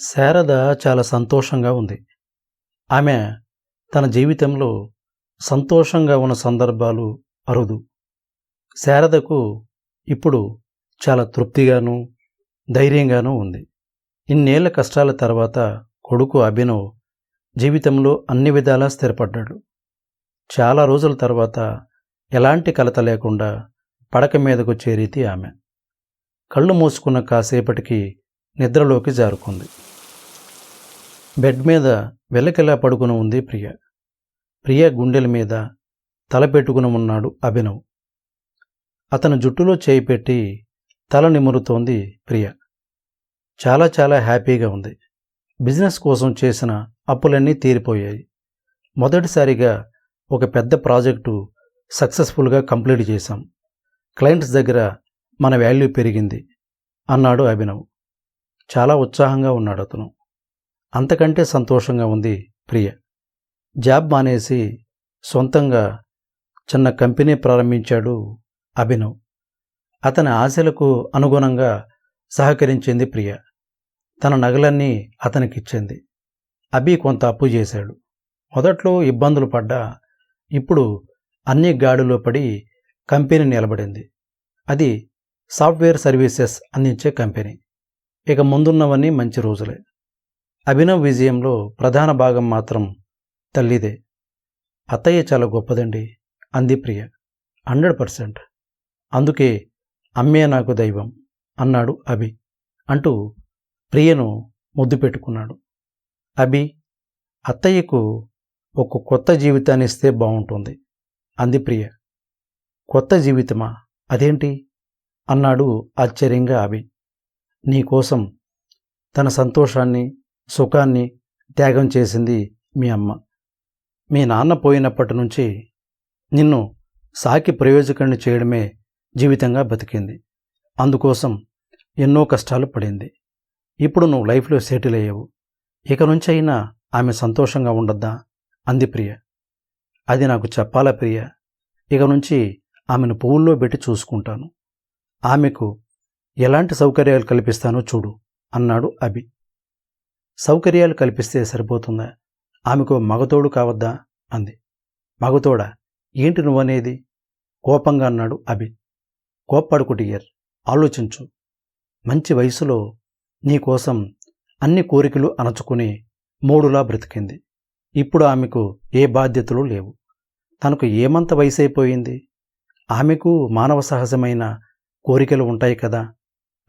శారద చాలా సంతోషంగా ఉంది. ఆమె తన జీవితంలో సంతోషంగా ఉన్న సందర్భాలు అరుదు. శారదకు ఇప్పుడు చాలా తృప్తిగాను ధైర్యంగానూ ఉంది. ఇన్నేళ్ళ కష్టాల తర్వాత కొడుకు అభినవ్ జీవితంలో అన్ని విధాలా స్థిరపడ్డాడు. చాలా రోజుల తర్వాత ఎలాంటి కలత లేకుండా పడక మీదకు చేరీతి ఆమె. కళ్ళు మూసుకున్న కాసేపటికి నిద్రలోకి జారుకుంది. బెడ్ మీద వెలకెలా పడుకుని ఉంది ప్రియ? ప్రియ గుండెల మీద తల పెట్టుకుని ఉన్నాడు అభినవ్. అతను జుట్టులో చేయి పెట్టి తల నిమురుతోంది ప్రియ. చాలా చాలా హ్యాపీగా ఉంది. బిజినెస్ కోసం చేసిన అప్పులన్నీ తీరిపోయాయి. మొదటిసారిగా ఒక పెద్ద ప్రాజెక్టు సక్సెస్ఫుల్గా కంప్లీట్ చేశాం. క్లయింట్స్ దగ్గర మన వాల్యూ పెరిగింది అన్నాడు అభినవ్. చాలా ఉత్సాహంగా ఉన్నాడు అతను. అంతకంటే సంతోషంగా ఉంది ప్రియ. జాబ్ మానేసి సొంతంగా చిన్న కంపెనీ ప్రారంభించాడు అభినవ్. అతని ఆశలకు అనుగుణంగా సహకరించింది ప్రియ. తన నగలన్నీ అతనికిచ్చింది. అభి కొంత అప్పు చేశాడు. మొదట్లో ఇబ్బందులు పడ్డా ఇప్పుడు అన్ని గాడిలో పడి కంపెనీ నిలబడింది. అది సాఫ్ట్వేర్ సర్వీసెస్ అందించే కంపెనీ. ఇక ముందున్నవన్నీ మంచి రోజులే. అభినవ్ విజయంలో ప్రధాన భాగం మాత్రం తల్లిదే. అత్తయ్య చాలా గొప్పదండి. అంది ప్రియ. Hundred percent. అందుకే అమ్మే నాకు దైవం అన్నాడు అభి. అంటూ ప్రియను ముద్దు పెట్టుకున్నాడు. అభి అత్తయ్యకు ఒక కొత్త జీవితాన్ని ఇస్తే బాగుంటుంది అంది ప్రియ. కొత్త జీవితమా? అదేంటి? అన్నాడు ఆశ్చర్యంగా అభి. నీకోసం తన సంతోషాన్ని సుఖాన్ని త్యాగం చేసింది మీ అమ్మ. మీ నాన్న పోయినప్పటి నుంచి నిన్ను సాకి ప్రయోజకుడిని చేయడమే జీవితంగా బతికింది. అందుకోసం ఎన్నో కష్టాలు పడింది. ఇప్పుడు నువ్వు లైఫ్లో సెటిల్ అయ్యావు. ఇక నుంచి అయినా ఆమె సంతోషంగా ఉండద్దా? అంది ప్రియ. అది నాకు చెప్పాలా ప్రియ? ఇక నుంచి ఆమెను పువ్వుల్లో పెట్టి చూసుకుంటాను. ఆమెకు ఎలాంటి సౌకర్యాలు కల్పిస్తానో చూడు అన్నాడు అభి. సౌకర్యాలు కల్పిస్తే సరిపోతుందా? ఆమెకు మగతోడు కావద్దా? అంది. మగతోడా? ఏంటి నువ్వనేది? కోపంగా అన్నాడు అభి. కోప్పడుకుటియర్ ఆలోచించు. మంచి వయసులో నీకోసం అన్ని కోరికలు అణచుకుని మూడులా బ్రతికింది. ఇప్పుడు ఆమెకు ఏ బాధ్యతలు లేవు. తనకు ఏమంత వయసైపోయింది? ఆమెకు మానవ సహజమైన కోరికలు ఉంటాయి కదా?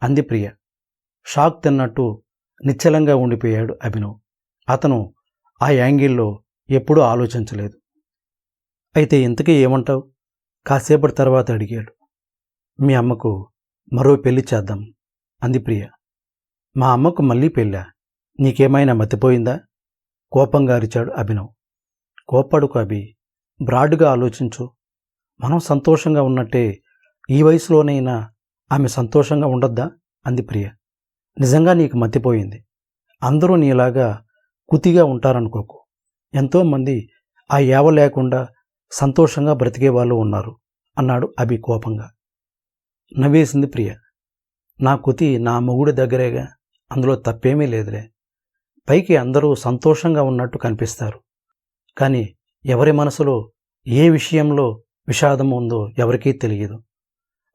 అంది ప్రియ. షాక్ తిన్నట్టు నిశ్చలంగా ఉండిపోయాడు అభినవ్. అతను ఆ యాంగిల్లో ఎప్పుడూ ఆలోచించలేదు. అయితే ఇంతకీ ఏమంటావు? కాసేపటి తర్వాత అడిగాడు. మీ అమ్మకు మరో పెళ్ళి చేద్దాం అంది ప్రియ. మా అమ్మకు మళ్ళీ పెళ్ళా? నీకేమైనా మతిపోయిందా? కోపంగా అరిచాడు అభినవ్. కోపడుకు అభి బ్రాడ్గా ఆలోచించు. మనం సంతోషంగా ఉన్నట్టే ఈ వయసులోనైనా ఆమె సంతోషంగా ఉండొద్దా? అంది ప్రియ. నిజంగా నీకు మతిపోయింది. అందరూ నీలాగా కుతిగా ఉంటారనుకోకు. ఎంతోమంది ఆ యావ లేకుండా సంతోషంగా బ్రతికే వాళ్ళు ఉన్నారు అన్నాడు అభి కోపంగా. నవ్వేసింది ప్రియ. నా కుతి నా మొగుడి దగ్గరేగా అందులో తప్పేమీ లేదులే. పైకి అందరూ సంతోషంగా ఉన్నట్టు కనిపిస్తారు. కానీ ఎవరి మనసులో ఏ విషయంలో విషాదం ఉందో ఎవరికీ తెలియదు.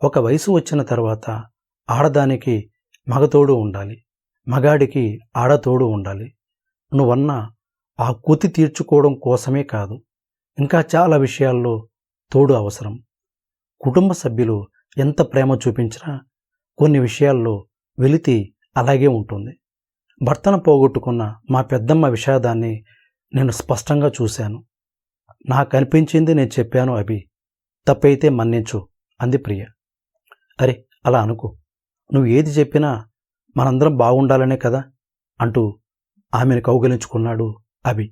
ఒక వయసు వచ్చిన తర్వాత ఆడదానికి మగతోడు ఉండాలి. మగాడికి ఆడతోడు ఉండాలి. నువ్వన్న ఆ కూతి తీర్చుకోవడం కోసమే కాదు. ఇంకా చాలా విషయాల్లో తోడు అవసరం. కుటుంబ సభ్యులు ఎంత ప్రేమ చూపించినా కొన్ని విషయాల్లో వెలితి అలాగే ఉంటుంది. భర్తను పోగొట్టుకున్న మా పెద్దమ్మ విషాదాన్ని నేను స్పష్టంగా చూశాను. నాకు అనిపించింది నేను చెప్పాను అభి. తప్పైతే మన్నించు అంది ప్రియ. అరే అలా అనుకో. నువ్వు ఏది చెప్పినా మనందరం బాగుండాలనే కదా అంటూ ఆమెను కౌగలించుకున్నాడు అభి.